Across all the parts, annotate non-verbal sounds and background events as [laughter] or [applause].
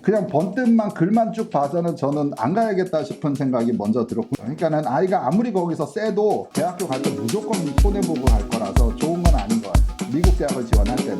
그냥 번뜩만 글만 쭉 봐서는 저는 안 가야겠다 싶은 생각이 먼저 들었고 그러니까는 아이가 아무리 거기서 세도 대학교 갈 때 무조건 손해보고 갈 거라서 좋은 건 아닌 것 같아요. 미국 대학을 지원할 때는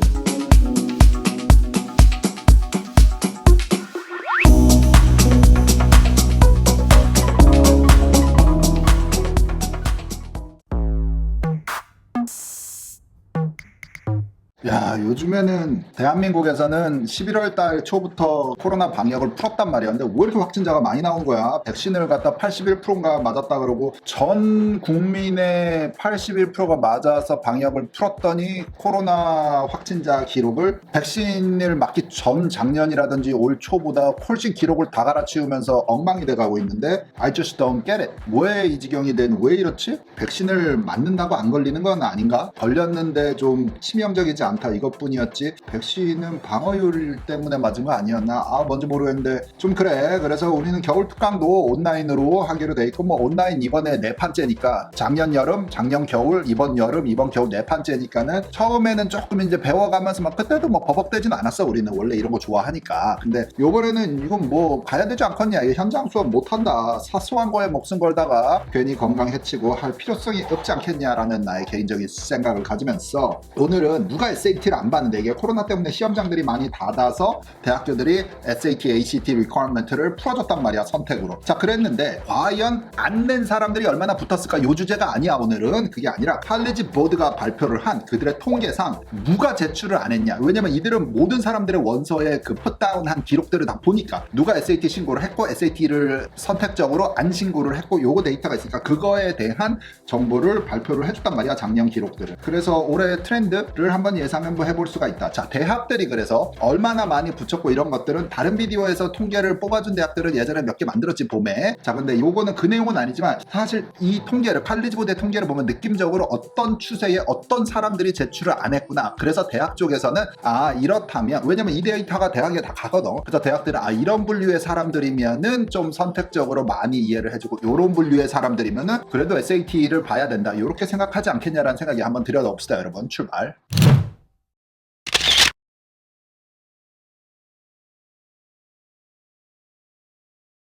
야 요즘에는 대한민국에서는 11월 달 초부터 코로나 방역을 풀었단 말이야 근데 왜 이렇게 확진자가 많이 나온 거야 백신을 갖다 81%인가 맞았다 그러고 전 국민의 81%가 맞아서 방역을 풀었더니 코로나 확진자 기록을 백신을 맞기 전 작년이라든지 올 초보다 훨씬 기록을 다 갈아치우면서 엉망이 돼가고 있는데 I just don't get it 왜 이 지경이 된 왜 이렇지? 백신을 맞는다고 안 걸리는 건 아닌가? 걸렸는데 좀 치명적이지 않다 이것뿐이었지 백신은 방어율 때문에 맞은 거 아니었나? 아 뭔지 모르겠는데. 좀 그래. 그래서 우리는 겨울 특강도 온라인으로 하기로 돼 있고 뭐 온라인 이번에 네 판째니까 작년 여름 작년 겨울 이번 여름 이번 겨울 네 판째니까는 처음에는 조금 이제 배워가면서 막 그때도 뭐 버벅대진 않았어 우리는. 원래 이런 거 좋아하니까. 근데 요번에는 이건 뭐 가야 되지 않겠냐? 이게 현장 수업 못한다. 사소한 거에 목숨 걸다가 괜히 건강 해치고 할 필요성이 없지 않겠냐라는 나의 개인적인 생각을 가지면서 오늘은 누가 SAT를 안 봤는데 이게 코로나 때문에 시험장들이 많이 닫아서 대학교들이 SAT, ACT 리퀘어먼트를 풀어줬단 말이야 선택으로. 자 그랬는데 과연 안 낸 사람들이 얼마나 붙었을까? 요 주제가 아니야 오늘은. 그게 아니라 칼리지 보드가 발표를 한 그들의 통계상 누가 제출을 안 했냐. 왜냐면 이들은 모든 사람들의 원서에 그 풋다운한 기록들을 다 보니까 누가 SAT 신고를 했고 SAT를 선택적으로 안 신고를 했고 요거 데이터가 있으니까 그거에 대한 정보를 발표를 해줬단 말이야 작년 기록들을. 그래서 올해 트렌드를 한번 예상 한번 해볼 수가 있다. 자 대학들이 그래서 얼마나 많이 붙였고 이런 것들은 다른 비디오에서 통계를 뽑아준 대학들은 예전에 몇 개 만들었지 봄에. 자 근데 요거는 그 내용은 아니지만 사실 이 통계를 칼리지보드의 통계를 보면 느낌적으로 어떤 추세에 어떤 사람들이 제출을 안 했구나. 그래서 대학 쪽에서는 아 이렇다면 왜냐면 이 데이터가 대학에 다 가거든. 그래서 대학들은 아 이런 분류의 사람들이면은 좀 선택적으로 많이 이해를 해주고 요런 분류의 사람들이면은 그래도 SAT를 봐야 된다. 요렇게 생각하지 않겠냐라는 생각이 한번 들여다봅시다 여러분. 출발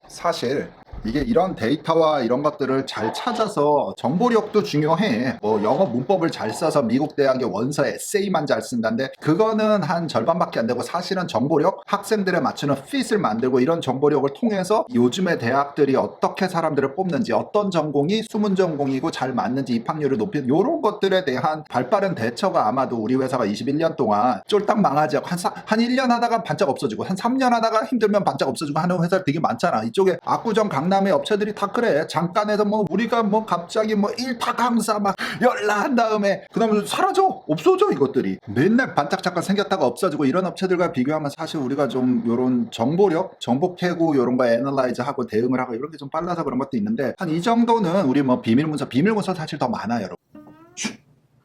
사실 이게 이런 데이터와 이런 것들을 잘 찾아서 정보력도 중요해. 뭐 영어 문법을 잘 써서 미국 대학의 원서 에세이만 잘 쓴다는데 그거는 한 절반밖에 안 되고 사실은 정보력 학생들에 맞추는 핏을 만들고 이런 정보력을 통해서 요즘의 대학들이 어떻게 사람들을 뽑는지 어떤 전공이 숨은 전공이고 잘 맞는지 입학률을 높이는 이런 것들에 대한 발빠른 대처가 아마도 우리 회사가 21년 동안 쫄딱 망하지 한, 사- 한 1년 하다가 반짝 없어지고 한 3년 하다가 힘들면 반짝 없어지고 하는 회사들 되게 많잖아. 이쪽에 압구정 강 남의 업체들이 다 그래. 잠깐에서 뭐 우리가 뭐 갑자기 뭐 일타 강사 막 연락한 다음에 그다음에 사라져 없어져 이것들이 맨날 반짝 잠깐 생겼다가 없어지고 이런 업체들과 비교하면 사실 우리가 좀 요런 정보력, 정보 캐고 요런 거 애널라이즈 하고 대응을 하고 이런 게 좀 빨라서 그런 것도 있는데 한 이 정도는 우리 뭐 비밀 문서, 비밀 문서 사실 더 많아요, 여러분.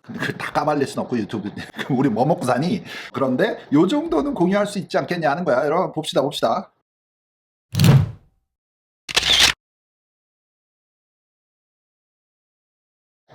근데 그걸 다 까발릴 순 없고 유튜브 [laughs] 우리 뭐 먹고 사니? 그런데 요 정도는 공유할 수 있지 않겠냐 하는 거야. 여러분 봅시다 봅시다.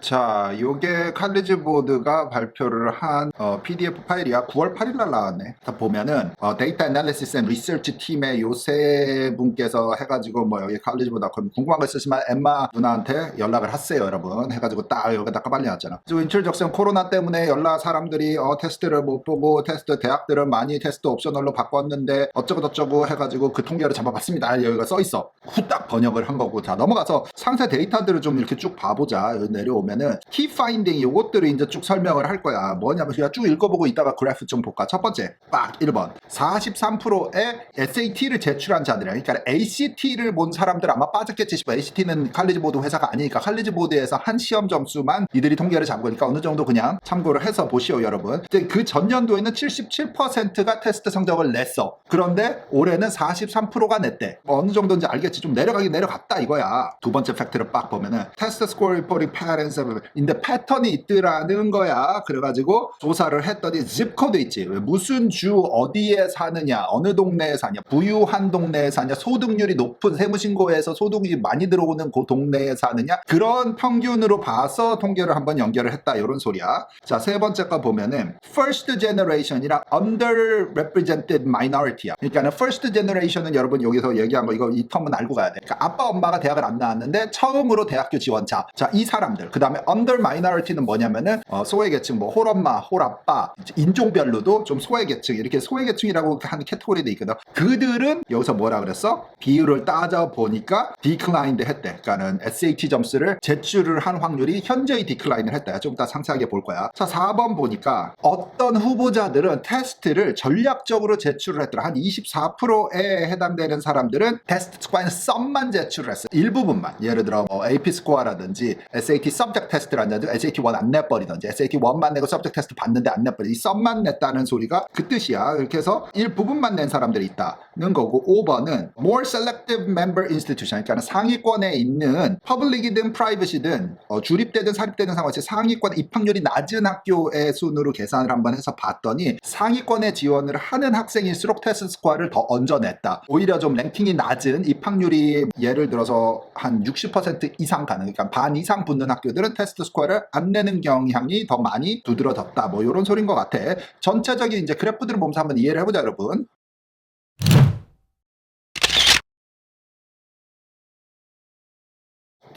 자, 요게 칼리지 보드가 발표를 한 어, PDF 파일이야. 9월 8일 날 나왔네. 다 보면은 어, 데이터 애널리시스 앤 리서치 팀의 요세 분께서 해가지고 뭐 여기 칼리지 보드닷컴 궁금한 거 있으시면 엠마 누나한테 연락을 하세요, 여러분. 해가지고 딱 여기다 까발려놨잖아. 그리고 인출 적성 코로나 때문에 연락 사람들이 어, 테스트를 못 보고 테스트 대학들은 많이 테스트 옵셔널로 바꿨는데 어쩌고 저쩌고 해가지고 그 통계를 잡아봤습니다. 여기가 써 있어. 후딱 번역을 한 거고 자 넘어가서 상세 데이터들을 좀 이렇게 쭉 봐보자. 내려오면 은 키 파인딩 요것들을 이제 쭉 설명을 할 거야. 뭐냐면 그냥 쭉 읽어보고 있다가 그래프 좀 볼까. 첫 번째 빡 1번 43%의 SAT를 제출한 자들이야. 그러니까 ACT를 본 사람들 아마 빠졌겠지 싶어. ACT는 칼리지 보드 회사가 아니니까 칼리지 보드에서 한 시험 점수만 이들이 통계를 잡은 거니까 어느 정도 그냥 참고를 해서 보시오 여러분. 이제 그 전년도에는 77%가 테스트 성적을 냈어. 그런데 올해는 43%가 냈대. 뭐 어느 정도인지 알겠지? 좀 내려가긴 내려갔다 이거야. 두 번째 팩트를 빡 보면은 테스트 스코어 리포팅 패 턴인데 패턴이 있더라는 거야. 그래가지고 조사를 했더니 zip 코드 있지. 왜 무슨 주 어디에 사느냐, 어느 동네에 사냐, 부유한 동네에 사냐, 소득률이 높은 세무신고에서 소득이 많이 들어오는 그 동네에 사느냐 그런 평균으로 봐서 통계를 한번 연결을 했다 이런 소리야. 자 세 번째 거 보면은 first generation이랑 underrepresented minority야. 그러니까는 first generation은 여러분 여기서 얘기한 거 이거 이 텀은 알고 가야 돼. 그러니까 아빠 엄마가 대학을 안 나왔는데 처음으로 대학교 지원자. 자 이 사람들. 그 다음 에 under minority는 뭐냐면은 어, 소외계층 뭐 홀엄마, 홀아빠 인종별로도 좀 소외계층 이렇게 소외계층이라고 하는 캐테고리도 있거든. 그들은 여기서 뭐라 그랬어? 비율을 따져 보니까 declined 했대. 그러니까는 SAT 점수를 제출을 한 확률이 현저히 디클라인을 했다. 좀 이따 상세하게 볼 거야. 자, 4번 보니까 어떤 후보자들은 테스트를 전략적으로 제출을 했더라. 한 24%에 해당되는 사람들은 테스트 스코어는 썸만 제출을 했어. 일부분만. 예를 들어 뭐 AP 스코어라든지 SAT subject 테스트라든지 SAT 1 안 내버리든지 SAT 1만 내고 subject 테스트 봤는데 안 내버리. 이 썸만 냈다는 소리가 그 뜻이야. 이렇게 해서 일부분만 낸 사람들이 있다는 거고 5번은 more selective member institution 그러니까 상위권에 있는 퍼블릭이든 프라이빗이든 어, 주립되든 사립되든 상관없이 상위권 입학률이 낮은 학교의 순으로 계산을 한번 해서 봤더니 상위권에 지원을 하는 학생일수록 테스트 스코어를 더 얹어냈다. 오히려 좀 랭킹이 낮은 입학률이 예를 들어서 한 60% 이상 가능, 그러니까 반 이상 붙는 학교들은 테스트 스코어를 안 내는 경향이 더 많이 두드러졌다. 뭐 이런 소린 것 같아. 전체적인 이제 그래프들을 보면서 한번 이해를 해보자, 여러분.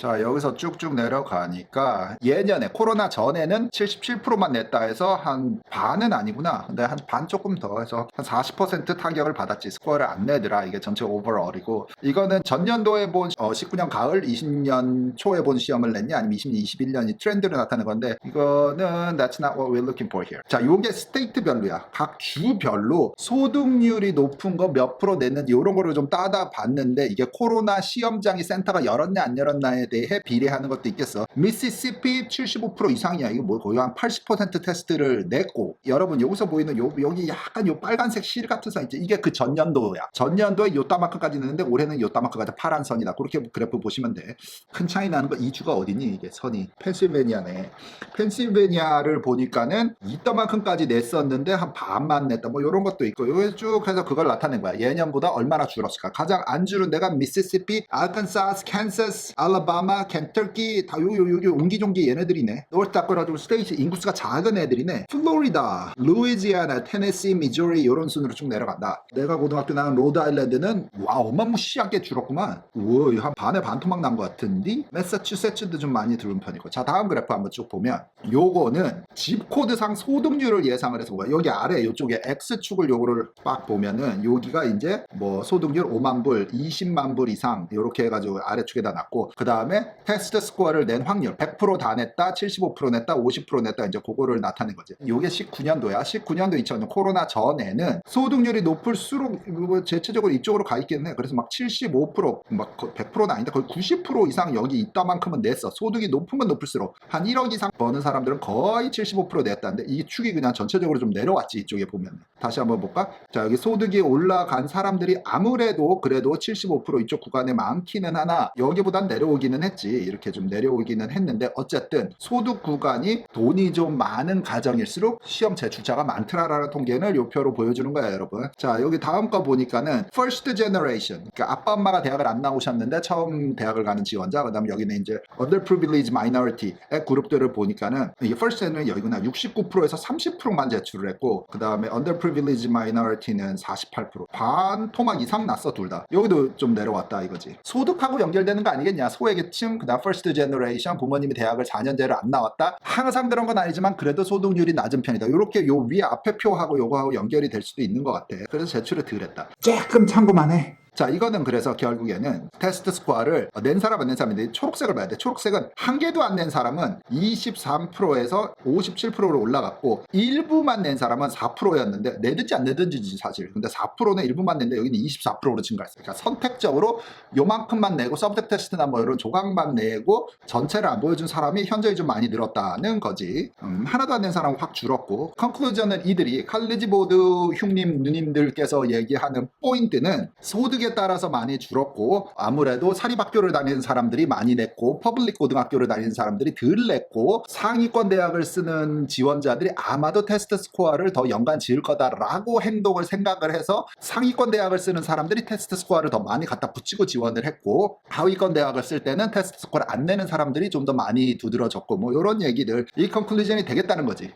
자 여기서 쭉쭉 내려가니까 예년에 코로나 전에는 77%만 냈다 해서 한 반은 아니구나. 근데 한 반 조금 더 해서 한 40% 타격을 받았지. 스코어를 안 내더라. 이게 전체 오버얼이고. 이거는 전년도에 본 어, 19년 가을 20년 초에 본 시험을 냈냐? 아니면 20년 21년이 트렌드로 나타낸 건데 이거는 that's not what we're looking for here. 자 요게 스테이트별로야. 각 주별로 소득률이 높은 거 몇 프로 냈는지 이런 거를 좀 따다 봤는데 이게 코로나 시험장이 센터가 열었냐 안 열었냐에 대해 비례하는 것도 있겠어. 미시시피 75% 이상이야. 이거 뭐 거의 한 80% 테스트를 냈고 여러분 여기서 보이는 요 여기 약간 요 빨간색 실 같은 선 있지. 이게 그 전년도야. 전년도에 요따마크까지 냈는데 올해는 요따마크가 파란 선이다. 그렇게 그래프 보시면 돼. 큰 차이 나는 거 이 주가 어디니 이게 선이 펜실베니아네. 펜실베니아를 보니까는 이따만큼까지 냈었는데 한 반만 냈다. 뭐 이런 것도 있고 요게 쭉 해서 그걸 나타낸 거야. 예년보다 얼마나 줄었을까? 가장 안 줄은 데가 미시시피, 알칸사스, 캔사스, 알라바마, 켄터키 다 요 요 요 옹기종기 얘네들이네. 노스다코라도 스테이트 인구수가 작은 애들이네. 플로리다, 루이지아나, 테네시, 미조리 이런 순으로 쭉 내려간다. 내가 고등학교 나온 로드아일랜드는 와 어마무시하게 줄었구만. 우와 한 반에 반토막 난 것 같은데 매사추세츠도 좀 많이 들은 편이고. 자 다음 그래프 한번 쭉 보면 요거는 집 코드상 소득률을 예상을 해서 본 거야. 여기 아래 요쪽에 X축을 요거를 빡 보면은 여기가 이제 뭐 소득률 5만 불, 20만 불 이상 이렇게 해가지고 아래축에다 놨고 그 다음 에 테스트 스코어를 낸 확률 100%다 냈다, 75% 냈다, 50% 냈다 이제 그거를 나타낸 거지. 요게 19년도야. 19년도 2000년 코로나 전에는 소득률이 높을수록 뭐 대체적으로 이쪽으로 가 있기는 해. 그래서 막 75%막 100%는 아닌데 거의 90% 이상 여기 있다만큼은 냈어. 소득이 높으면 높을수록 한 1억 이상 버는 사람들은 거의 75% 냈다는데 이 축이 그냥 전체적으로 좀 내려왔지 이쪽에 보면. 다시 한번 볼까? 자 여기 소득이 올라간 사람들이 아무래도 그래도 75% 이쪽 구간에 많기는 하나 여기보단 내려오 기는 했지. 이렇게 좀 내려오기는 했는데 어쨌든 소득 구간이 돈이 좀 많은 가정일수록 시험 제출자가 많더라라는 통계는 요 표로 보여주는 거야 여러분. 자 여기 다음 거 보니까는 first generation. 그러니까 아빠 엄마가 대학을 안 나오셨는데 처음 대학을 가는 지원자 그 다음에 여기는 이제 underprivileged minority의 그룹들을 보니까는 이게 first는 여기구나. 69%에서 30%만 제출을 했고 그 다음에 underprivileged minority는 48% 반 토막 이상 났어 둘 다. 여기도 좀 내려왔다 이거지. 소득하고 연결되는 거 아니겠냐? 소 외계층 그다음 first generation 부모님이 대학을 4년제를 안 나왔다? 항상 그런 건 아니지만 그래도 소득률이 낮은 편이다. 이렇게 요 위에 앞에 표하고 요거하고 연결이 될 수도 있는 것 같아. 그래서 제출을 덜 했다. 조금 참고만 해 자, 이거는 그래서 결국에는 테스트 스코어를 낸 사람 안 낸 사람인데 초록색을 봐야 돼. 초록색은 한 개도 안 낸 사람은 23%에서 57%로 올라갔고 일부만 낸 사람은 4%였는데 내든지 안 내든지 사실. 근데 4%는 일부만 냈는데 여기는 24%로 증가했어요. 그러니까 선택적으로 요만큼만 내고 서브젝트 테스트나 뭐 이런 조각만 내고 전체를 안 보여준 사람이 현저히 좀 많이 늘었다는 거지. 음, 하나도 안 낸 사람은 확 줄었고 컨클루전은 이들이 칼리지 보드 흉님 누님들께서 얘기하는 포인트는 소득 에 학기에 따라서 많이 줄었고 아무래도 사립학교를 다니는 사람들이 많이 냈고 퍼블릭 고등학교를 다니는 사람들이 덜 냈고 상위권 대학을 쓰는 지원자들이 아마도 테스트 스코어를 더 연간 지을 거다라고 행동을 생각을 해서 상위권 대학을 쓰는 사람들이 테스트 스코어를 더 많이 갖다 붙이고 지원을 했고 하위권 대학을 쓸 때는 테스트 스코어를 안 내는 사람들이 좀 더 많이 두드러졌고 뭐 이런 얘기들 이 컨클루전이 되겠다는 거지.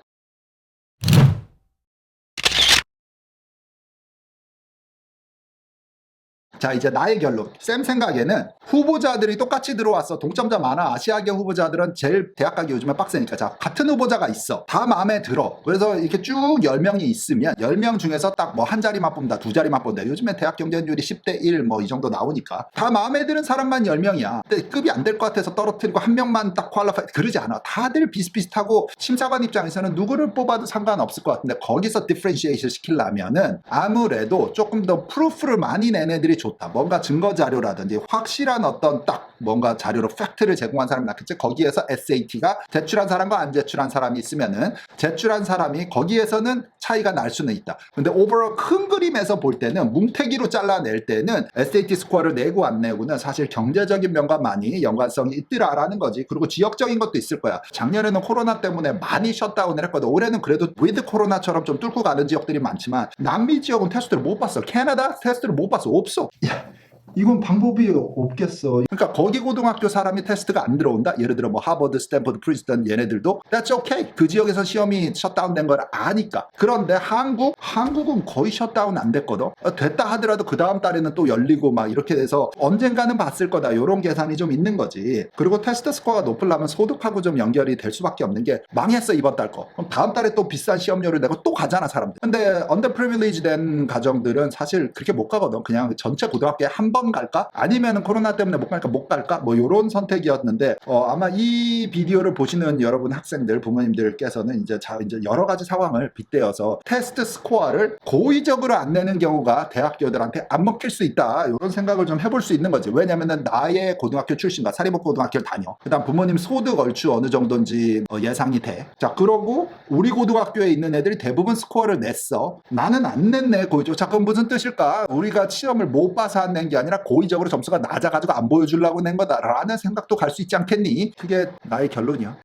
자 이제 나의 결론. 쌤 생각에는 후보자들이 똑같이 들어왔어. 동점자 많아. 아시아계 후보자들은 제일 대학 가기 요즘에 빡세니까. 자 같은 후보자가 있어. 다 마음에 들어. 그래서 이렇게 쭉 10명이 있으면 10명 중에서 딱 뭐 한 자리만 뽑는다. 두 자리만 뽑는다. 요즘에 대학 경쟁률이 10대 1 뭐 이 정도 나오니까. 다 마음에 드는 사람만 10명이야. 근데 급이 안 될 것 같아서 떨어뜨리고 한 명만 딱 퀄리파이 그러지 않아. 다들 비슷비슷하고 심사관 입장에서는 누구를 뽑아도 상관없을 것 같은데 거기서 디프렌시에이션 시키려면은 아무래도 조금 더 프루프를 많이 낸 애들이 좋다. 뭔가 증거 자료라든지 확실한 어떤 딱 뭔가 자료로 팩트를 제공한 사람이 낫겠지. 거기에서 SAT가 제출한 사람과 안 제출한 사람이 있으면은 제출한 사람이 거기에서는 차이가 날 수는 있다. 근데 오버all 큰 그림에서 볼 때는 뭉태기로 잘라낼 때는 SAT 스코어를 내고 안 내고는 사실 경제적인 면과 많이 연관성이 있더라라는 거지. 그리고 지역적인 것도 있을 거야. 작년에는 코로나 때문에 많이 셧다운을 했거든. 올해는 그래도 위드 코로나처럼 좀 뚫고 가는 지역들이 많지만 남미 지역은 테스트를 못 봤어. 캐나다 테스트를 못 봤어. 없어. 야, 이건 방법이 없겠어. 그러니까 거기 고등학교 사람이 테스트가 안 들어온다. 예를 들어 뭐 하버드, 스탠퍼드, 프린스턴 얘네들도 that's okay. 그 지역에서 시험이 셧다운된 걸 아니까. 그런데 한국, 한국은 거의 셧다운 안 됐거든. 어, 됐다 하더라도 그 다음 달에는 또 열리고 막 이렇게 돼서 언젠가는 봤을 거다. 이런 계산이 좀 있는 거지. 그리고 테스트 스코어가 높으려면 소득하고 좀 연결이 될 수밖에 없는 게 망했어 이번 달 거. 그럼 다음 달에 또 비싼 시험료를 내고 또 가잖아 사람들. 근데 언더 프리빌리지 된 가정들은 사실 그렇게 못 가거든. 그냥 전체 고등학교에 한번 갈까? 아니면 코로나 때문에 못 가니까? 못 갈까? 뭐 이런 선택이었는데 어, 아마 이 비디오를 보시는 여러분 학생들 부모님들께서는 이제 자 이제 여러 가지 상황을 빗대어서 테스트 스코어를 고의적으로 안 내는 경우가 대학교들한테 안 먹힐 수 있다. 이런 생각을 좀 해볼 수 있는 거지. 왜냐면은 나의 고등학교 출신과 사립고 고등학교를 다녀. 그다음 부모님 소득 얼추 어느 정도인지 어, 예상이 돼 자 그러고 우리 고등학교에 있는 애들이 대부분 스코어를 냈어. 나는 안 냈네 고의적으로. 자 그럼 무슨 뜻일까? 우리가 시험을 못 봐서 안 낸 게 아니라 고의적으로 점수가 낮아가지고 안 보여주려고 낸 거다라는 생각도 갈 수 있지 않겠니? 그게 나의 결론이야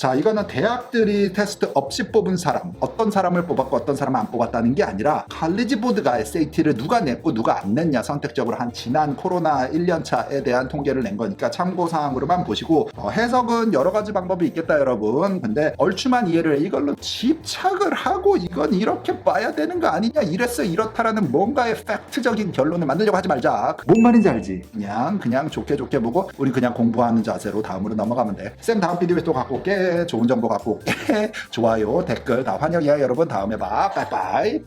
자, 이거는 대학들이 테스트 없이 뽑은 사람, 어떤 사람을 뽑았고 어떤 사람을 안 뽑았다는 게 아니라 칼리지 보드가 SAT를 누가 냈고 누가 안 냈냐 선택적으로 한 지난 코로나 1년차에 대한 통계를 낸 거니까 참고 사항으로만 보시고 어, 해석은 여러 가지 방법이 있겠다 여러분. 근데 얼추만 이해를 해. 이걸로 집착을 하고 이건 이렇게 봐야 되는 거 아니냐 이랬어 이렇다라는 뭔가의 팩트적인 결론을 만들려고 하지 말자. 뭔 말인지 알지? 그냥 그냥 좋게 좋게 보고 우리 그냥 공부하는 자세로 다음으로 넘어가면 돼. 쌤 다음 비디오에 또 갖고 올게. 좋은 정보 갖고 올게. [laughs] 좋아요, 댓글 다 환영이야 여러분. 다음에 봐. 빠이빠이.